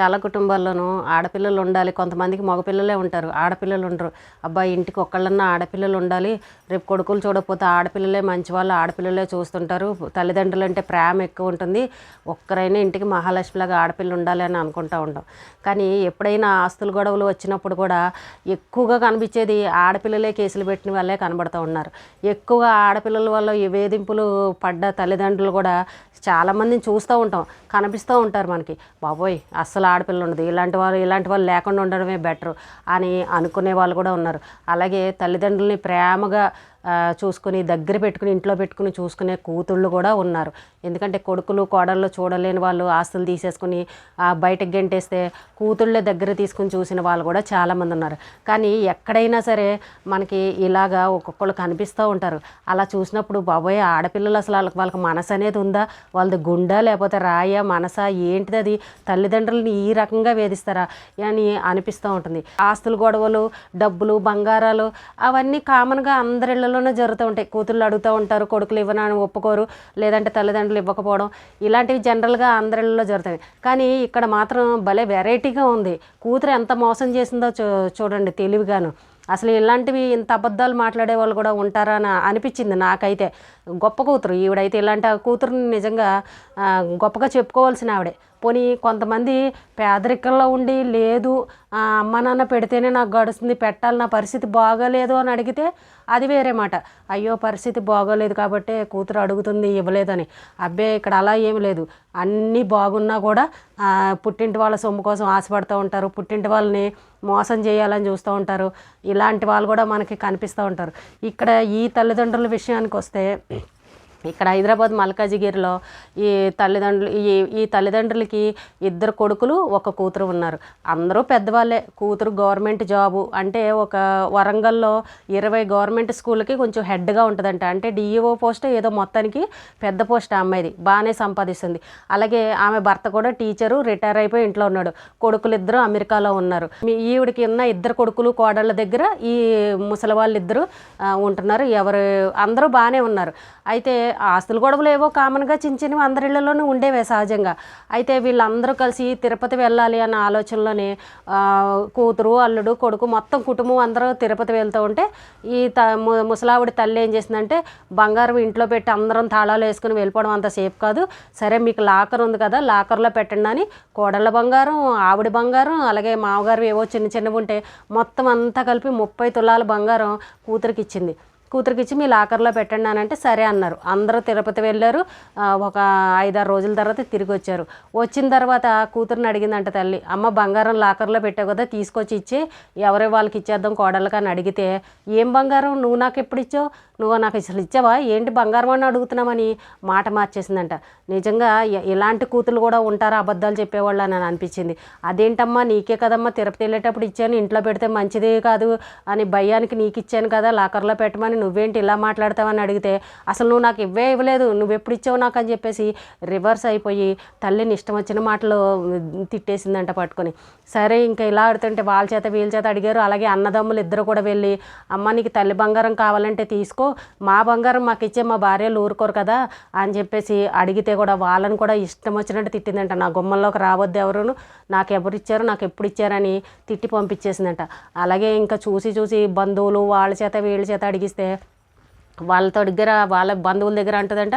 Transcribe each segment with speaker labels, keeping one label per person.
Speaker 1: చాలా కుటుంబాల్లోనూ ఆడపిల్లలు ఉండాలి. కొంతమందికి మగపిల్లలే ఉంటారు. ఆడపిల్లలు ఉండరు. అబ్బాయి ఇంటికి ఒక్కళ్ళన్నా ఆడపిల్లలు ఉండాలి. రేపు కొడుకులు చూడకపోతే ఆడపిల్లలే మంచి వాళ్ళు ఆడపిల్లలే చూస్తుంటారు. తల్లిదండ్రులు అంటే ప్రేమ ఎక్కువ ఉంటుంది. ఒక్కరైనా ఇంటికి మహాలక్ష్మిలాగా ఆడపిల్ల ఉండాలి అని అనుకుంటూ ఉంటాం. కానీ ఎప్పుడైనా ఆస్తుల గొడవలు వచ్చినప్పుడు కూడా ఎక్కువగా కనిపించేది ఆడపిల్లలే కేసులు పెట్టిన వాళ్ళే కనబడుతూ ఉన్నారు. ఎక్కువగా ఆడపిల్లల వల్ల వేధింపులు పడ్డ తల్లిదండ్రులు కూడా చాలామందిని చూస్తూ ఉంటాం. కనిపిస్తూ ఉంటారు మనకి. బాబోయ్ అస్సలు ఆడపిల్ల ఉండదు. ఇలాంటి వాళ్ళు ఇలాంటి వాళ్ళు లేకుండా ఉండడమే బెటర్ అని అనుకునే వాళ్ళు కూడా ఉన్నారు. అలాగే తల్లిదండ్రుల్ని ప్రేమగా చూసుకుని దగ్గర పెట్టుకుని ఇంట్లో పెట్టుకుని చూసుకునే కూతుళ్ళు కూడా ఉన్నారు. ఎందుకంటే కొడుకులు కోడళ్ళు చూడలేని వాళ్ళు ఆస్తులు తీసేసుకుని బయటకు గెంటేస్తే కూతుళ్ళే దగ్గర తీసుకుని చూసిన వాళ్ళు కూడా చాలామంది ఉన్నారు. కానీ ఎక్కడైనా సరే మనకి ఇలాగా ఒక్కొక్కళ్ళు కనిపిస్తూ ఉంటారు. అలా చూసినప్పుడు బాబోయ్ ఆడపిల్లలు అసలు వాళ్ళకి వాళ్ళకి మనసు అనేది ఉందా? వాళ్ళది గుండా లేకపోతే రాయ మనసా? ఏంటిది అది? తల్లిదండ్రులని ఈ రకంగా వేధిస్తారా అని అనిపిస్తూ ఉంటుంది. ఆస్తులు గొడవలు డబ్బులు బంగారాలు అవన్నీ కామన్గా అందరిళ్ళలోనే జరుగుతూ ఉంటాయి. కూతుళ్ళు అడుగుతూ ఉంటారు కొడుకులు ఇవ్వనని ఒప్పుకోరు లేదంటే తల్లిదండ్రులు ఇవ్వకపోవడం ఇలాంటివి జనరల్గా అందరిళ్ళలో జరుగుతాయి. కానీ ఇక్కడ మాత్రం భలే వెరైటీగా ఉంది. కూతురు ఎంత మోసం చేసిందో చూ చూడండి తెలివిగాను. అసలు ఇలాంటివి ఇంత అబద్ధాలు మాట్లాడే వాళ్ళు కూడా ఉంటారా అని అనిపించింది నాకైతే. గొప్ప కూతురు. ఈవిడైతే ఇలాంటి కూతురుని నిజంగా గొప్పగా చెప్పుకోవాల్సిన ఆవిడే. పోనీ కొంతమంది పేదరికంలో ఉండి లేదు అమ్మ నాన్న పెడితేనే నాకు గడుస్తుంది పెట్టాలి నా పరిస్థితి బాగాలేదు అని అడిగితే అది వేరే మాట. అయ్యో పరిస్థితి బాగోలేదు కాబట్టి కూతురు అడుగుతుంది ఇవ్వలేదని. అబ్బే ఇక్కడ అలా ఏమి లేదు. అన్నీ బాగున్నా కూడా పుట్టింటి వాళ్ళ సొమ్ము కోసం ఆశపడుతూ ఉంటారు. పుట్టింటి వాళ్ళని మోసం చేయాలని చూస్తూ ఉంటారు. ఇలాంటి వాళ్ళు కూడా మనకి కనిపిస్తూ ఉంటారు. ఇక్కడ ఈ తల్లిదండ్రుల విషయానికి వస్తే ఇక్కడ హైదరాబాద్ మల్కాజిగిరిలో ఈ తల్లిదండ్రులు ఈ ఈ తల్లిదండ్రులకి ఇద్దరు కొడుకులు ఒక కూతురు ఉన్నారు. అందరూ పెద్దవాళ్ళే. కూతురు గవర్నమెంట్ జాబు అంటే ఒక వరంగల్లో ఇరవై గవర్నమెంట్ స్కూల్కి కొంచెం హెడ్గా ఉంటుందంట. అంటే డిఈఓ పోస్ట్ ఏదో మొత్తానికి పెద్ద పోస్ట్ అమ్మాయిది. బాగానే సంపాదిస్తుంది. అలాగే ఆమె భర్త కూడా టీచరు రిటైర్ అయిపోయి ఇంట్లో ఉన్నాడు. కొడుకులు ఇద్దరు అమెరికాలో ఉన్నారు. మీ ఈవిడికి ఉన్న ఇద్దరు కొడుకులు కోడళ్ళ దగ్గర ఈ ముసలి వాళ్ళిద్దరూ ఉంటున్నారు. ఎవరు అందరూ బాగానే ఉన్నారు. అయితే ఆస్తుల గొడవలు ఏవో కామన్గా చిన్న చిన్నవి అందరిళ్ళలోనూ ఉండేవే సహజంగా. అయితే వీళ్ళందరూ కలిసి తిరుపతి వెళ్ళాలి అన్న ఆలోచనలోనే కూతురు అల్లుడు కొడుకు మొత్తం కుటుంబం అందరూ తిరుపతి వెళ్తూ ఉంటే ఈ త ముసలావుడి తల్లి ఏం చేసిందంటే బంగారం ఇంట్లో పెట్టి అందరం తాళాలు వేసుకుని వెళ్ళిపోవడం అంత సేఫ్ కాదు. సరే మీకు లాకర్ ఉంది కదా లాకర్లో పెట్టండి అని కోడళ్ళ బంగారం ఆవిడ బంగారం అలాగే మామగారు ఏవో చిన్న చిన్నవి ఉంటే మొత్తం అంతా కలిపి ముప్పై తులాల బంగారం కూతురికి ఇచ్చింది. కూతురికి ఇచ్చి మీ లాకర్లో పెట్టండి అని అంటే సరే అన్నారు. అందరూ తిరుపతి వెళ్ళారు. ఒక ఐదారు రోజుల తర్వాత తిరిగి వచ్చారు. వచ్చిన తర్వాత కూతురుని అడిగిందంట తల్లి అమ్మ బంగారం లాకర్లో పెట్టావు కదా తీసుకొచ్చి ఇచ్చి. ఎవరే వాళ్ళకి ఇచ్చేద్దాం కోడళ్ళకి అని అడిగితే ఏం బంగారం? నువ్వు నాకు ఎప్పుడు ఇచ్చావు? నువ్వు నాకు అసలు ఇచ్చావా? ఏంటి బంగారం అని అడుగుతున్నామని మాట మార్చేసిందంట. నిజంగా ఇలాంటి కూతురు కూడా ఉంటారా అబద్ధాలు చెప్పేవాళ్ళు అని అనిపించింది. అదేంటమ్మా నీకే కదమ్మా తిరుపతి వెళ్ళేటప్పుడు ఇచ్చాను. ఇంట్లో పెడితే మంచిదే కాదు అని భయానికి నీకు ఇచ్చాను కదా లాకర్లో పెట్టమని నువ్వేంటి ఇలా మాట్లాడతావని అడిగితే అసలు నువ్వు నాకు ఇవ్వే ఇవ్వలేదు నువ్వు ఎప్పుడు ఇచ్చావు నాకు? అని చెప్పేసి రివర్స్ అయిపోయి తల్లిని ఇష్టం వచ్చిన మాటలు తిట్టేసిందంట పట్టుకొని. సరే ఇంకా ఇలా ఆడుతుంటే వాళ్ళ చేత వీళ్ళ చేత అడిగారు. అలాగే అన్నదమ్ములు ఇద్దరు కూడా వెళ్ళి అమ్మ నీకు తల్లి బంగారం కావాలంటే తీసుకో మా బంగారం మాకు ఇచ్చే మా భార్యలు ఊరుకోరు కదా అని చెప్పేసి అడిగితే కూడా వాళ్ళని కూడా ఇష్టం వచ్చినట్టు తిట్టిందంట. నా గుమ్మంలోకి రావద్దు ఎవరును నాకు ఎవరు ఇచ్చారు నాకు ఎప్పుడు ఇచ్చారని తిట్టి పంపించేసిందంట. అలాగే ఇంకా చూసి చూసి బంధువులు వాళ్ళ చేత వీళ్ళ చేత అడిగిస్తే వాళ్ళతో దగ్గర వాళ్ళ బంధువుల దగ్గర అంటుందంట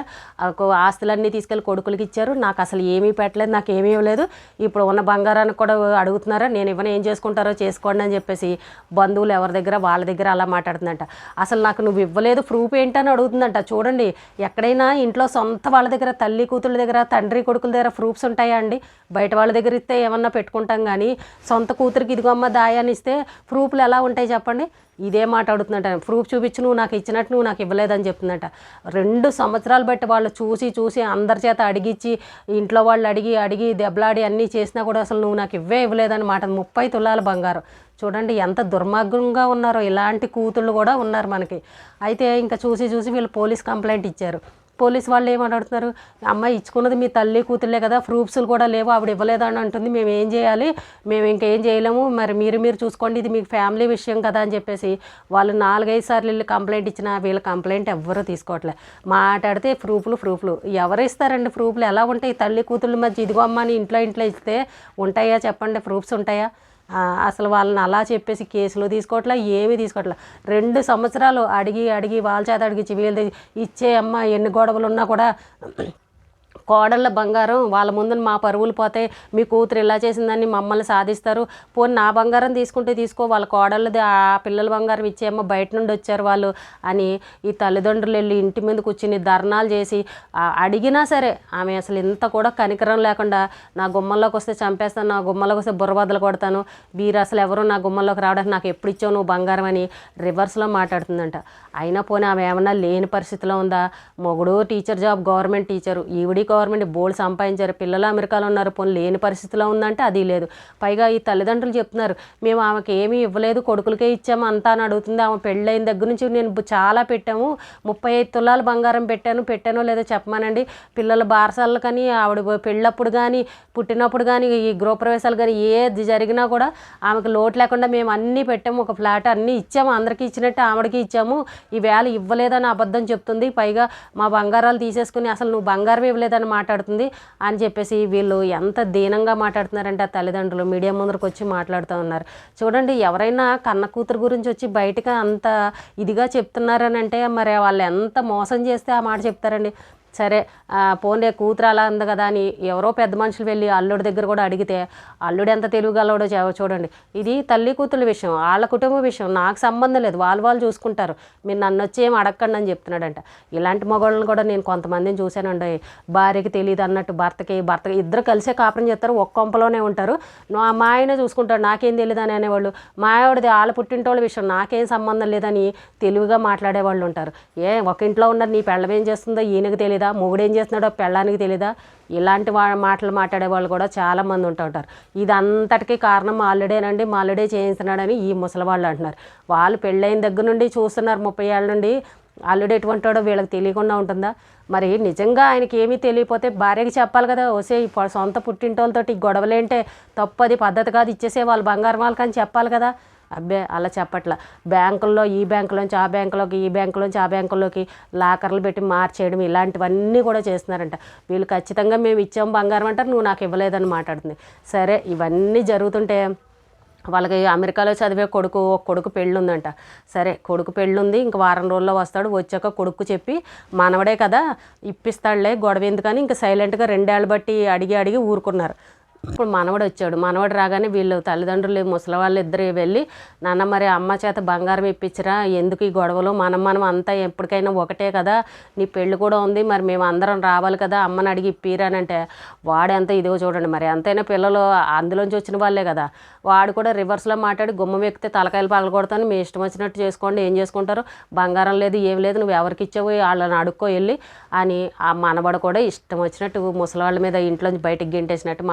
Speaker 1: ఆస్తులన్నీ తీసుకెళ్ళి కొడుకులకి ఇచ్చారు నాకు అసలు ఏమీ పెట్టలేదు నాకు ఏమీ ఇవ్వలేదు ఇప్పుడు ఉన్న బంగారానికి కూడా అడుగుతున్నారా నేను ఇవ్వని ఏం చేసుకుంటారో చేసుకోండి అని చెప్పేసి బంధువులు ఎవరి దగ్గర వాళ్ళ దగ్గర అలా మాట్లాడుతుందంట. అసలు నాకు నువ్వు ఇవ్వలేదు ప్రూఫ్ ఏంటని అడుగుతుందంట. చూడండి ఎక్కడైనా ఇంట్లో సొంత వాళ్ళ దగ్గర తల్లి కూతుళ్ళ దగ్గర తండ్రి కొడుకుల దగ్గర ప్రూఫ్స్ ఉంటాయా అండి? బయట వాళ్ళ దగ్గర ఇస్తే ఏమన్నా పెట్టుకుంటాం కానీ సొంత కూతురికి ఇదిగో అమ్మ దాయాన్ని ఇస్తే ప్రూఫ్లు ఎలా ఉంటాయి చెప్పండి? ఇదే మాట అడుగుతుందంట. ప్రూఫ్ చూపించి నువ్వు నాకు ఇచ్చినట్టు నువ్వు నాకు ఇవ్వలేదని చెప్తుందంట. రెండు సంవత్సరాలు బట్టి వాళ్ళు చూసి చూసి అందరి చేత అడిగిచ్చి ఇంట్లో వాళ్ళు అడిగి అడిగి దెబ్బలాడి అన్నీ చేసినా కూడా అసలు నువ్వు నాకు ఇవ్వే ఇవ్వలేదని మాట. ముప్పై తులాల బంగారం. చూడండి ఎంత దుర్మార్గంగా ఉన్నారో. ఇలాంటి కూతుళ్ళు కూడా ఉన్నారు మనకి. అయితే ఇంకా చూసి చూసి వీళ్ళు పోలీస్ కంప్లైంట్ ఇచ్చారు. పోలీస్ వాళ్ళు ఏమని అమ్మాయి ఇచ్చుకున్నది మీ తల్లి కూతుర్లే కదా ప్రూఫ్స్లు కూడా లేవు ఆవిడ ఇవ్వలేదని అంటుంది. మేము ఏం చేయాలి? మేము ఇంకేం చేయలేము. మరి మీరు మీరు చూసుకోండి ఇది మీకు ఫ్యామిలీ విషయం కదా అని చెప్పేసి వాళ్ళు నాలుగైదు సార్లు వెళ్ళి కంప్లైంట్ ఇచ్చినా వీళ్ళ కంప్లైంట్ ఎవ్వరూ తీసుకోవట్లే. మాట్లాడితే ప్రూఫ్లు ప్రూఫ్లు. ఎవరు ఇస్తారండి ప్రూఫ్లు? ఎలా ఉంటాయి? తల్లి కూతుళ్ళ మధ్య ఇదిగో అమ్మ అని ఇంట్లో ఇంట్లో ఇస్తే ఉంటాయా? చెప్పండి ప్రూఫ్స్ ఉంటాయా? అసలు వాళ్ళని అలా చెప్పేసి కేసులు తీసుకోవట్లే ఏమీ తీసుకోవట్లే. రెండు సంవత్సరాలు అడిగి అడిగి వాళ్ళ చేత అడిగించి వీళ్ళది ఇచ్చే అమ్మ ఎన్ని గొడవలు ఉన్నా కూడా కోడళ్ళ బంగారం వాళ్ళ ముందు మా పరువులు పోతే మీ కూతురు ఇలా చేసిందని మమ్మల్ని సాధిస్తారు. పోనీ నా బంగారం తీసుకుంటే తీసుకో వాళ్ళ కోడళ్ళది ఆ పిల్లల బంగారం ఇచ్చేమో బయట నుండి వచ్చారు వాళ్ళు అని ఈ తల్లిదండ్రులు వెళ్ళి ఇంటి మీద కూర్చుని ధర్నాలు చేసి అడిగినా సరే ఆమె అసలు ఇంత కూడా కనికరం లేకుండా నా గుమ్మంలోకి వస్తే చంపేస్తాను నా గుమ్మంలోకి వస్తే బుర్రబద్దలు కొడతాను. వీరు అసలు ఎవరు నా గుమ్మంలోకి రావడానికి నాకు ఎప్పుడు ఇచ్చావు నువ్వు బంగారం అని రివర్స్లో మాట్లాడుతుందంట. అయినా పోనీ ఆమె ఏమన్నా లేని పరిస్థితిలో ఉందా? మొగుడు టీచర్ జాబ్ గవర్నమెంట్ టీచరు ఈవిడి గవర్నమెంట్ బోల్డ్ సంపాదించారు. పిల్లలు అమెరికాలో ఉన్నారు. పోనీ లేని పరిస్థితిలో ఉందంటే అది లేదు. పైగా ఈ తల్లిదండ్రులు చెప్తున్నారు మేము ఆమెకి ఏమీ ఇవ్వలేదు కొడుకులకే ఇచ్చాము అంతా అని అడుగుతుంది. ఆమె పెళ్ళైన దగ్గర నుంచి నేను చాలా పెట్టాము. ముప్పై ఐదు తులాలు బంగారం పెట్టాను. పెట్టానో లేదో చెప్పమానండి. పిల్లల బారసాలు కానీ ఆవిడ పెళ్ళప్పుడు కానీ పుట్టినప్పుడు కానీ ఈ గృహప్రవేశాలు కానీ ఏది జరిగినా కూడా ఆమెకు లోటు లేకుండా మేము అన్నీ పెట్టాము. ఒక ఫ్లాట్ అన్నీ ఇచ్చాము. అందరికీ ఇచ్చినట్టు ఆవిడకి ఇచ్చాము. ఈ వేళ ఇవ్వలేదని అబద్ధం చెప్తుంది. పైగా మా బంగారాలు తీసేసుకుని అసలు నువ్వు బంగారం ఇవ్వలేదని మాట్లాడుతుంది అని చెప్పేసి వీళ్ళు ఎంత దీనంగా మాట్లాడుతున్నారంటే ఆ తల్లిదండ్రులు మీడియా ముందరకు వచ్చి మాట్లాడుతూ ఉన్నారు. చూడండి ఎవరైనా కన్న కూతురు గురించి వచ్చి బయటకు అంత ఇదిగా చెప్తున్నారని అంటే మరి వాళ్ళు ఎంత మోసం చేస్తే ఆ మాట చెప్తారండి? సరే పోన్లే కూతురు అలా ఉంది కదా అని ఎవరో పెద్ద మనుషులు వెళ్ళి అల్లుడి దగ్గర కూడా అడిగితే అల్లుడు ఎంత తెలివిగలవాడో చూడండి. ఇది తల్లి కూతుర్ల విషయం వాళ్ళ కుటుంబ విషయం నాకు సంబంధం లేదు వాళ్ళు వాళ్ళు చూసుకుంటారు. మీరు నన్ను వచ్చి ఏం అడగకండి అని చెప్తున్నాడంట. ఇలాంటి మగవాళ్ళని కూడా నేను కొంతమందిని చూశానండి. భార్యకి తెలియదు అన్నట్టు భర్తకి భర్తకి ఇద్దరు కలిసే కాపురం చేస్తారు ఒక్క కొంపలోనే ఉంటారు. నా- మా ఆయన చూసుకుంటాడు నాకేం తెలియదు అని అనేవాళ్ళు. మా ఆవిడది వాళ్ళ పుట్టింటోళ్ళ విషయం నాకేం సంబంధం లేదని తెలివిగా మాట్లాడే వాళ్ళు ఉంటారు. ఏ ఒక ఇంట్లో ఉన్నారు నీ పెళ్ళం ఏం చేస్తుందో ఈయనకి తెలీదా? మొగుడేం చేస్తున్నాడో పెళ్ళానికి తెలీదా? ఇలాంటి వా మాటలు మాట్లాడే వాళ్ళు కూడా చాలామంది ఉంటూ ఉంటారు. ఇదంతటికీ కారణం మా అల్లుడేనండి మా అల్లుడే చేయించున్నాడని ఈ ముసలి వాళ్ళు అంటున్నారు. వాళ్ళు పెళ్ళైన దగ్గర నుండి చూస్తున్నారు. ముప్పై ఏళ్ళ నుండి అల్లుడు ఎటువంటాడో వీళ్ళకి తెలియకుండా ఉంటుందా? మరి నిజంగా ఆయనకి ఏమీ తెలియకపోతే భార్యకి చెప్పాలి కదా. వసే సొంత పుట్టింటోళ్ళతో ఈ గొడవలేంటే తప్పది పద్ధతి కాదు. ఇచ్చేసే వాళ్ళు బంగారం వాళ్ళకి అని చెప్పాలి కదా. అబ్బే అలా చెప్పట్లా. బ్యాంకుల్లో ఈ బ్యాంకులోంచి ఆ బ్యాంకులోకి ఈ బ్యాంకులోంచి ఆ బ్యాంకులోకి లాకర్లు పెట్టి మార్చేయడం ఇలాంటివన్నీ కూడా చేస్తున్నారంట. వీళ్ళు ఖచ్చితంగా మేము ఇచ్చాం బంగారం అంటారు నువ్వు నాకు ఇవ్వలేదని మాట్లాడుతుంది. సరే ఇవన్నీ జరుగుతుంటే వాళ్ళకి అమెరికాలో చదివే కొడుకు ఒక కొడుకు పెళ్ళి ఉందంట సరే కొడుకు పెళ్ళి ఉంది ఇంక వారం రోజుల్లో వస్తాడు వచ్చాక కొడుకు చెప్పి మనవడే కదా ఇప్పిస్తాడులే గొడవ ఎందుకని? ఇంకా సైలెంట్గా రెండేళ్ళు బట్టి అడిగి అడిగి ఊరుకున్నారు. ఇప్పుడు మనవడు వచ్చాడు. మనవడు రాగానే వీళ్ళు తల్లిదండ్రులు ముసలి వాళ్ళు ఇద్దరు వెళ్ళి నాన్న మరి అమ్మ చేత బంగారం ఇప్పించరా? ఎందుకు ఈ గొడవలు? మనం మనం అంతా ఎప్పటికైనా ఒకటే కదా. నీ పెళ్ళి కూడా ఉంది. మరి మేము అందరం రావాలి కదా. అమ్మని అడిగి ఇప్పిరానంటే వాడెంత ఇదిగో చూడండి. మరి ఎంతైనా పిల్లలు అందులోంచి వచ్చిన వాళ్ళే కదా. వాడు కూడా రివర్స్లో మాట్లాడి గుమ్మం ఎక్కితే తలకాయలు పగల కొడతాను. మీ ఇష్టం వచ్చినట్టు చేసుకోండి. ఏం చేసుకుంటారు? బంగారం లేదు ఏం లేదు. నువ్వు ఎవరికి ఇచ్చావు వాళ్ళని అడుక్కో వెళ్ళి అని ఆ మనబడ కూడా ఇష్టం వచ్చినట్టు ముసలి వాళ్ళ మీద ఇంట్లోంచి బయటికి గెంటేసినట్టు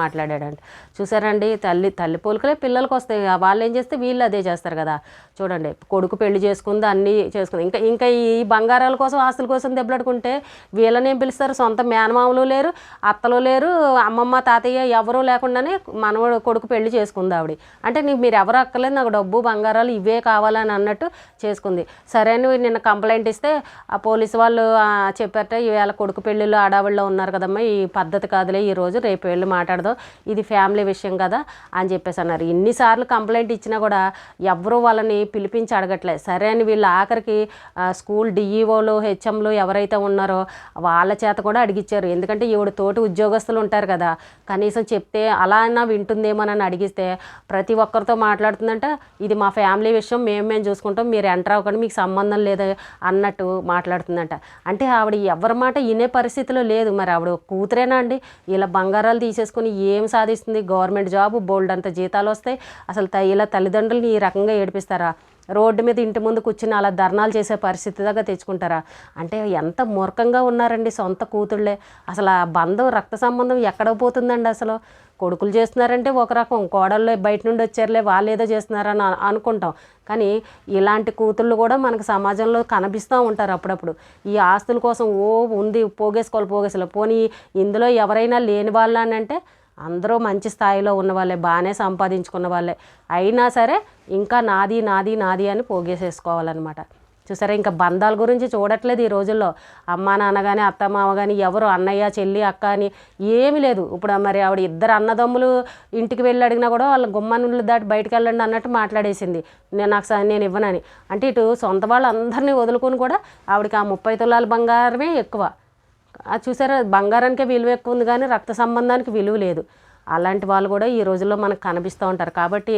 Speaker 1: చేశారండి. చూసారండి తల్లి తల్లి పోలికలే పిల్లలకి వస్తాయి. ఆ వాళ్ళు ఏం చేస్తే వీళ్ళు అదే చేస్తారు కదా. చూడండి కొడుకు పెళ్ళి చేసుకుంది అన్నీ చేసుకుంది. ఇంకా ఇంకా ఈ బంగారాల కోసం ఆస్తుల కోసం దెబ్బలాడుకుంటే వీళ్ళని ఏం పిలుస్తారు? సొంత మేనమామలు లేరు అత్తలు లేరు అమ్మమ్మ తాతయ్య ఎవరూ లేకుండానే మనవడు కొడుకు పెళ్ళి చేసుకుంది ఆవిడ. అంటే నీకు మీరు ఎవరు అక్కర్లేదు నాకు డబ్బు బంగారాలు ఇవే కావాలని అన్నట్టు చేసుకుంది. సరే అని నిన్న కంప్లైంట్ ఇస్తే ఆ పోలీసు వాళ్ళు చెప్పారట ఈవేళ కొడుకు పెళ్ళిళ్ళు ఆడావిళ్ళలో ఉన్నారు కదమ్మా ఈ పద్ధతి కాదులే ఈరోజు రేపు వెళ్ళి మాట్లాడదాం. ఇది ఫ్యామిలీ విషయం కదా అని చెప్పేసి అన్నారు. ఇన్నిసార్లు కంప్లైంట్ ఇచ్చినా కూడా ఎవరు వాళ్ళని పిలిపించి అడగట్లేదు సరే అని వీళ్ళు ఆఖరికి స్కూల్ డిఈఓలు హెచ్ఎంలు ఎవరైతే ఉన్నారో వాళ్ళ చేత కూడా అడిగిచ్చారు. ఎందుకంటే ఈవిడ తోటి ఉద్యోగస్తులు ఉంటారు కదా. కనీసం చెప్తే అలా అయినా వింటుందేమోనని అడిగిస్తే ప్రతి ఒక్కరితో మాట్లాడుతుందంట ఇది మా ఫ్యామిలీ విషయం మేము మేము చూసుకుంటాం మీరు ఎంటర్ అవ్వకండి మీకు సంబంధం లేదు అన్నట్టు మాట్లాడుతుందంట. అంటే ఆవిడ ఎవరి మాట వినే పరిస్థితిలో లేదు. మరి ఆవిడ కూతురేనా అండి? ఇలా బంగారాలు తీసేసుకుని ఏం సాధిస్తుంది. గవర్నమెంట్ జాబ్ బోల్డ్ అంత జీతాలు వస్తాయి. అసలు త- ఇలా తల్లిదండ్రులని ఈ రకంగా ఏడిపిస్తారా? రోడ్డు మీద ఇంటి ముందు కూర్చుని అలా ధర్నాలు చేసే పరిస్థితి దాకా తెచ్చుకుంటారా? అంటే ఎంత మూర్ఖంగా ఉన్నారండి సొంత కూతుళ్ళే. అసలు ఆ బంధం రక్త సంబంధం ఎక్కడ పోతుందండి అసలు? కొడుకులు చేస్తున్నారంటే ఒక రకం కోడళ్ళు బయట నుండి వచ్చారులే వాళ్ళు ఏదో చేస్తున్నారని అనుకుంటాం. కానీ ఇలాంటి కూతుళ్ళు కూడా మనకు సమాజంలో కనిపిస్తూ ఉంటారు అప్పుడప్పుడు. ఈ ఆస్తుల కోసం ఓ ఉంది పోగేసుకోవాలి పోగేసుకోవాలి. పోనీ ఇందులో ఎవరైనా లేని వాళ్ళు అని అంటే అందరూ మంచి స్థాయిలో ఉన్న వాళ్ళే బాగానే సంపాదించుకున్న వాళ్ళే. అయినా సరే ఇంకా నాది నాది నాది అని పోగేసేసుకోవాలన్నమాట. చూసారా ఇంకా బంధాల గురించి చూడట్లేదు ఈ రోజుల్లో. అమ్మ నాన్న కానీ అత్త మామ కానీ ఎవరు అన్నయ్య చెల్లి అక్క అని ఏమీ లేదు. ఇప్పుడు మరి ఆవిడ ఇద్దరు అన్నదమ్ములు ఇంటికి వెళ్ళి అడిగినా కూడా వాళ్ళ గుమ్మనులు దాటి బయటకు వెళ్ళండి అన్నట్టు మాట్లాడేసింది. నేను నాకు నేను ఇవ్వనని. అంటే ఇటు సొంత వాళ్ళందరినీ వదులుకొని కూడా ఆవిడకి ఆ ముప్పై తులాల బంగారమే ఎక్కువ. అది చూసారా బంగారానికే విలువ ఎక్కువ ఉంది కానీ రక్త సంబంధానికి విలువ లేదు. అలాంటి వాళ్ళు కూడా ఈ రోజుల్లో మనకు కనిపిస్తూ ఉంటారు. కాబట్టి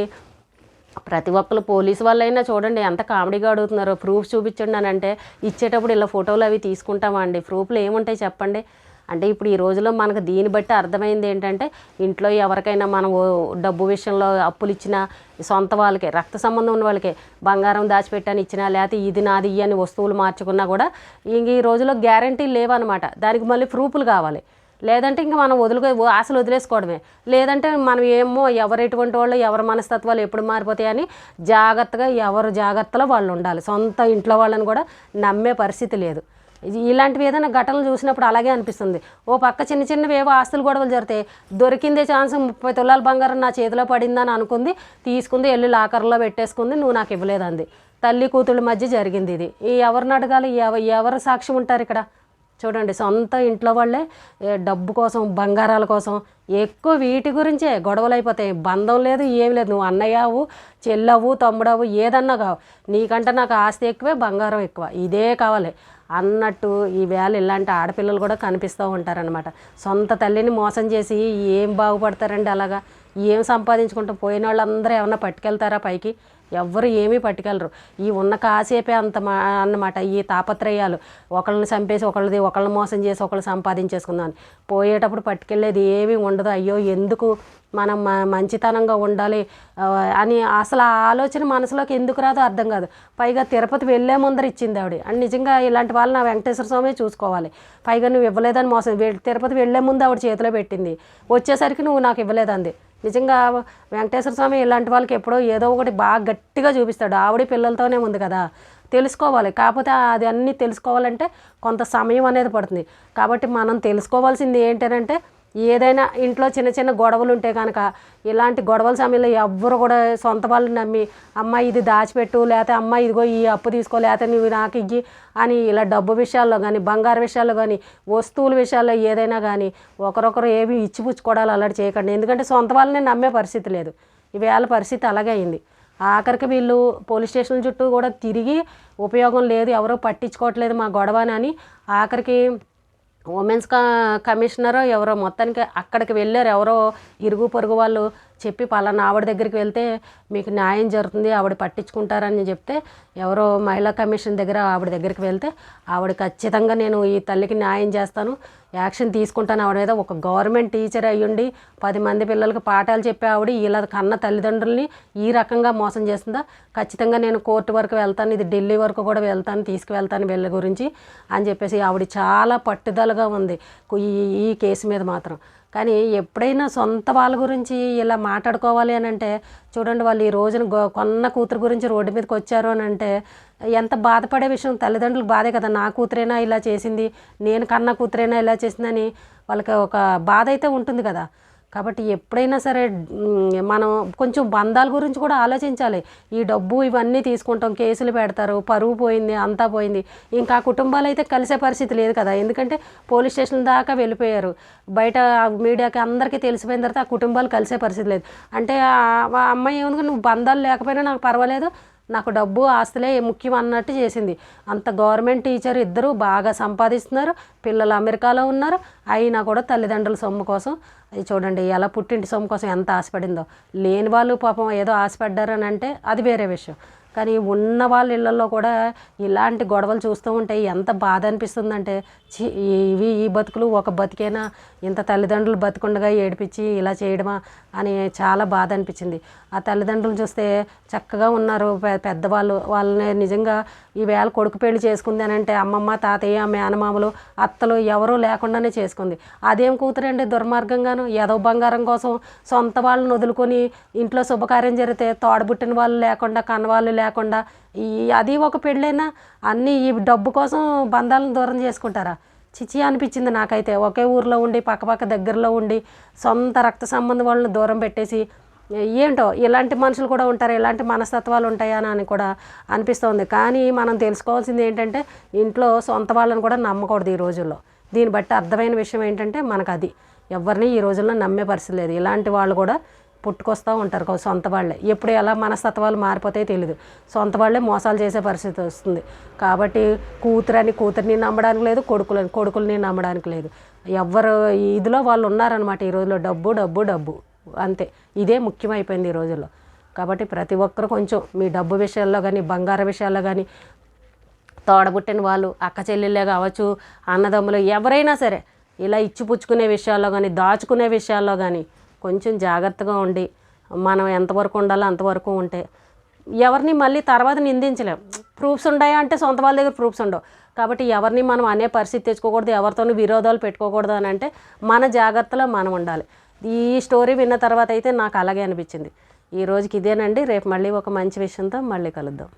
Speaker 1: ప్రతి ఒక్కరు పోలీసు వాళ్ళైనా చూడండి ఎంత కామెడీగా అడుగుతున్నారో. ప్రూఫ్ చూపించండి అని అంటే ఇచ్చేటప్పుడు ఇలా ఫోటోలు అవి తీసుకుంటామా అండి? ప్రూఫ్లు ఏముంటాయి చెప్పండి? అంటే ఇప్పుడు ఈ రోజుల్లో మనకు దీన్ని బట్టి అర్థమైంది ఏంటంటే ఇంట్లో ఎవరికైనా మనం డబ్బు విషయంలో అప్పులు ఇచ్చినా సొంత వాళ్ళకే రక్త సంబంధం ఉన్న వాళ్ళకే బంగారం దాచిపెట్టాని ఇచ్చినా లేకపోతే ఇది నాది ఇయ్యి అని వస్తువులు మార్చుకున్నా కూడా ఇంక ఈ రోజుల్లో గ్యారంటీ లేవన్నమాట. దానికి మళ్ళీ ప్రూఫ్లు కావాలి. లేదంటే ఇంకా మనం వదులుకో ఆశలు వదిలేసుకోవడమే. లేదంటే మనం ఏమో ఎవరు ఎటువంటి వాళ్ళు ఎవరి మనస్తత్వాలు ఎప్పుడు మారిపోతాయని జాగ్రత్తగా ఎవరు జాగ్రత్తలో వాళ్ళు ఉండాలి. సొంత ఇంట్లో వాళ్ళని కూడా నమ్మే పరిస్థితి లేదు. ఇలాంటివి ఏదైనా ఘటనలు చూసినప్పుడు అలాగే అనిపిస్తుంది. ఓ పక్క చిన్న చిన్నవి ఏవో ఆస్తులు గొడవలు జరితే దొరికిందే ఛాన్స్ ముప్పై తులాల బంగారం నా చేతిలో పడిందని అనుకుంది. తీసుకుంది వెళ్ళి లాకర్లో పెట్టేసుకుంది నువ్వు నాకు ఇవ్వలేదంది. తల్లి కూతుళ్ళ మధ్య జరిగింది ఇది. ఈ ఎవరిని అడగాలి? ఎవ ఎవరు సాక్ష్యం ఉంటారు ఇక్కడ? చూడండి సొంత ఇంట్లో వాళ్ళే డబ్బు కోసం బంగారాల కోసం ఎక్కువ వీటి గురించే గొడవలు అయిపోతాయి. బంధం లేదు ఏం లేదు. నువ్వు అన్నయ్యవు చెల్లవు తమ్ముడవు ఏదన్నా కావు. నీకంటే నాకు ఆస్తి ఎక్కువే బంగారం ఎక్కువ. ఇదే కావాలి. అన్నట్టు ఈ వేళ ఇలాంటి ఆడపిల్లలు కూడా కనిపిస్తూ ఉంటారనమాట సొంత తల్లిని మోసం చేసి ఏం బాగుపడతారండి అలాగా? ఏం సంపాదించుకుంటాం పోయిన వాళ్ళందరూ ఏమన్నా పట్టుకెళ్తారా పైకి? ఎవ్వరు ఏమీ పట్టుకెళ్ళరు. ఈ ఉన్న కాసేపే అంత మా అన్నమాట ఈ తాపత్రయాలు. ఒకళ్ళని చంపేసి ఒకళ్ళది ఒకళ్ళని మోసం చేసి ఒకళ్ళు సంపాదించేసుకుందాం పోయేటప్పుడు పట్టుకెళ్ళేది ఏమీ ఉండదు. అయ్యో ఎందుకు మనం మంచితనంగా ఉండాలి? అని అసలు ఆ ఆలోచన మనసులోకి ఎందుకు రాదో అర్థం కాదు. పైగా తిరుపతి వెళ్ళే ముందర ఇచ్చింది ఆవిడ. అండ్ నిజంగా ఇలాంటి వాళ్ళు నా వెంకటేశ్వర స్వామి చూసుకోవాలి. పైగా నువ్వు ఇవ్వలేదని మోసం. తిరుపతి వెళ్ళే ముందు ఆవిడ చేతిలో పెట్టింది. వచ్చేసరికి నువ్వు నాకు ఇవ్వలేదంది. నిజంగా వెంకటేశ్వర స్వామి ఇలాంటి వాళ్ళకి ఎప్పుడో ఏదో ఒకటి బాగా గట్టిగా చూపిస్తాడు. ఆవిడ పిల్లలతోనే ఉంది కదా. తెలుసుకోవాలి. కాకపోతే అది అన్నీ తెలుసుకోవాలంటే కొంత సమయం అనేది పడుతుంది. కాబట్టి మనం తెలుసుకోవాల్సింది ఏంటంటే ఏదైనా ఇంట్లో చిన్న చిన్న గొడవలు ఉంటే కనుక ఇలాంటి గొడవల సమయంలో ఎవ్వరు కూడా సొంత వాళ్ళని నమ్మి అమ్మ ఇది దాచిపెట్టు లేకపోతే అమ్మ ఇదిగో ఈ అప్పు తీసుకో లేకపోతే నువ్వు నాకు ఇయ్యి అని ఇలా డబ్బు విషయాల్లో కానీ బంగారు విషయాల్లో కానీ వస్తువుల విషయాల్లో ఏదైనా కానీ ఒకరొకరు ఏమి ఇచ్చిపుచ్చుకోవడాలు అలాంటి చేయకండి. ఎందుకంటే సొంత వాళ్ళని నమ్మే పరిస్థితి లేదు. ఈవేళ పరిస్థితి అలాగే అయింది. ఆఖరికి వీళ్ళు పోలీస్ స్టేషన్ చుట్టూ కూడా తిరిగి ఉపయోగం లేదు ఎవరో పట్టించుకోవట్లేదు మా గొడవ అని ఆఖరికి ఉమెన్స్ కమిషనరో కమిషనర్ ఎవరో మొత్తానికి అక్కడికి వెళ్ళారు. ఎవరో ఇరుగు పొరుగు వాళ్ళు చెప్పి పలానా ఆవిడ దగ్గరికి వెళ్తే మీకు న్యాయం జరుగుతుంది ఆవిడ పట్టించుకుంటారని చెప్తే ఎవరో మహిళా కమిషన్ దగ్గర ఆవిడ దగ్గరికి వెళ్తే ఆవిడ ఖచ్చితంగా నేను ఈ తల్లికి న్యాయం చేస్తాను యాక్షన్ తీసుకుంటాను. ఆవిడ మీద ఒక గవర్నమెంట్ టీచర్ అయ్యుండి పది మంది పిల్లలకి పాఠాలు చెప్పే ఆవిడ ఇలా కన్న తల్లిదండ్రుల్ని ఈ రకంగా మోసం చేస్తుందా? ఖచ్చితంగా నేను కోర్టు వరకు వెళ్తాను ఇది ఢిల్లీ వరకు కూడా వెళ్తాను తీసుకువెళ్తాను వీళ్ళ గురించి అని చెప్పేసి ఆవిడ చాలా పట్టుదలగా ఉంది. ఈ ఈ కేసు మీద మాత్రం. కానీ ఎప్పుడైనా సొంత వాళ్ళ గురించి ఇలా మాట్లాడుకోవాలి అని అంటే చూడండి వాళ్ళు ఈ రోజున కొన్న కూతురు గురించి రోడ్డు మీదకి వచ్చారు అని అంటే ఎంత బాధపడే విషయం తల్లిదండ్రులకు బాధే కదా. నా కూతురైనా ఇలా చేసింది నేను కన్న కూతురైనా ఇలా చేసిందని వాళ్ళకి ఒక బాధ అయితే ఉంటుంది కదా. కాబట్టి ఎప్పుడైనా సరే మనం కొంచెం బంధాల గురించి కూడా ఆలోచించాలి. ఈ డబ్బు ఇవన్నీ తీసుకుంటాం కేసులు పెడతారు పరువు పోయింది అంతా పోయింది. ఇంకా కుటుంబాలు అయితే కలిసే పరిస్థితి లేదు కదా. ఎందుకంటే పోలీస్ స్టేషన్ దాకా వెళ్ళిపోయారు. బయట మీడియాకి అందరికీ తెలిసిపోయిన తర్వాత ఆ కుటుంబాలు కలిసే పరిస్థితి లేదు. అంటే ఆ ఆ అమ్మాయి ఏముంది నువ్వు బంధాలు లేకపోయినా నాకు పర్వాలేదు నాకు డబ్బు ఆస్తులే ముఖ్యం అన్నట్టు చేసింది. అంత గవర్నమెంట్ టీచర్ ఇద్దరు బాగా సంపాదిస్తున్నారు. పిల్లలు అమెరికాలో ఉన్నారు. అయినా కూడా తల్లిదండ్రుల సొమ్ము కోసం అది చూడండి ఎలా పుట్టింటి సొమ్ము కోసం ఎంత ఆశపడిందో. లేని వాళ్ళు పాపం ఏదో ఆశపడ్డారని అంటే అది వేరే విషయం. కానీ ఉన్న వాళ్ళ ఇళ్ళల్లో కూడా ఇలాంటి గొడవలు చూస్తూ ఉంటే ఎంత బాధ అనిపిస్తుందంటే ఇవి ఈ బతుకులు ఒక బతికేనా ఇంత తల్లిదండ్రులు బతుకుండగా ఏడిపించి ఇలా చేయడమా అని చాలా బాధ అనిపించింది. ఆ తల్లిదండ్రులు చూస్తే చక్కగా ఉన్నారు. పెద్దవాళ్ళు వాళ్ళని నిజంగా ఈవేళ కొడుకు పెళ్ళి చేసుకుంది అని అంటే అమ్మమ్మ తాతయ్య మేనమామలు అత్తలు ఎవరూ లేకుండానే చేసుకుంది. అదేం కూతురండి దుర్మార్గంగాను? ఏదో బంగారం కోసం సొంత వాళ్ళని వదులుకొని ఇంట్లో శుభకార్యం జరిగితే తోడబుట్టిన వాళ్ళు లేకుండా కన్నవాళ్ళు లేకుండా ఈ అది ఒక పెళ్ళైనా అన్నీ ఈ డబ్బు కోసం బంధాలను దూరం చేసుకుంటారా? చిచి అనిపించింది నాకైతే. ఒకే ఊర్లో ఉండి పక్కపక్క దగ్గరలో ఉండి సొంత రక్త సంబంధం వాళ్ళని దూరం పెట్టేసి ఏంటో ఇలాంటి మనుషులు కూడా ఉంటారు ఇలాంటి మనస్తత్వాలు ఉంటాయా అని కూడా అనిపిస్తుంది. కానీ మనం తెలుసుకోవాల్సింది ఏంటంటే ఇంట్లో సొంత వాళ్ళని కూడా నమ్మకూడదు ఈ రోజుల్లో. దీన్ని బట్టి అర్థమైన విషయం ఏంటంటే మనకు అది ఎవరిని ఈ రోజుల్లో నమ్మే పరిస్థితి లేదు. ఇలాంటి వాళ్ళు కూడా పుట్టుకొస్తూ ఉంటారు సొంత వాళ్ళే. ఎప్పుడు ఎలా మనస్తత్వాలు మారిపోతాయో తెలియదు సొంత వాళ్ళే మోసాలు చేసే పరిస్థితి వస్తుంది. కాబట్టి కూతురని కూతురిని నమ్మడానికి లేదు కొడుకులని కొడుకుల్ని నమ్మడానికి లేదు. ఎవరు ఇదిలో వాళ్ళు ఉన్నారనమాట ఈ రోజుల్లో. డబ్బు డబ్బు డబ్బు. అంతే. ఇదే ముఖ్యమైపోయింది ఈ రోజుల్లో. కాబట్టి ప్రతి ఒక్కరు కొంచెం మీ డబ్బు విషయాల్లో కానీ బంగారం విషయాల్లో కానీ తోడబుట్టిన వాళ్ళు అక్క చెల్లెళ్ళే కావచ్చు అన్నదమ్ములు ఎవరైనా సరే ఇలా ఇచ్చిపుచ్చుకునే విషయాల్లో కానీ దాచుకునే విషయాల్లో కానీ కొంచెం జాగ్రత్తగా ఉండి మనం ఎంతవరకు ఉండాలో అంతవరకు ఉంటే. ఎవరిని మళ్ళీ తర్వాత నిందించలేం. ప్రూఫ్స్ ఉన్నాయా అంటే సొంత వాళ్ళ దగ్గర ప్రూఫ్స్ ఉండవు. కాబట్టి ఎవరిని మనం అనే పరిస్థితి తెచ్చుకోకూడదు ఎవరితోనూ విరోధాలు పెట్టుకోకూడదు అని అంటే మన జాగ్రత్తలో మనం ఉండాలి. ఈ స్టోరీ విన్న తర్వాత అయితే నాకు అలాగే అనిపించింది. ఈ రోజుకి ఇదేనండి. రేపు మళ్ళీ ఒక మంచి విషయంతో మళ్ళీ కలుద్దాం.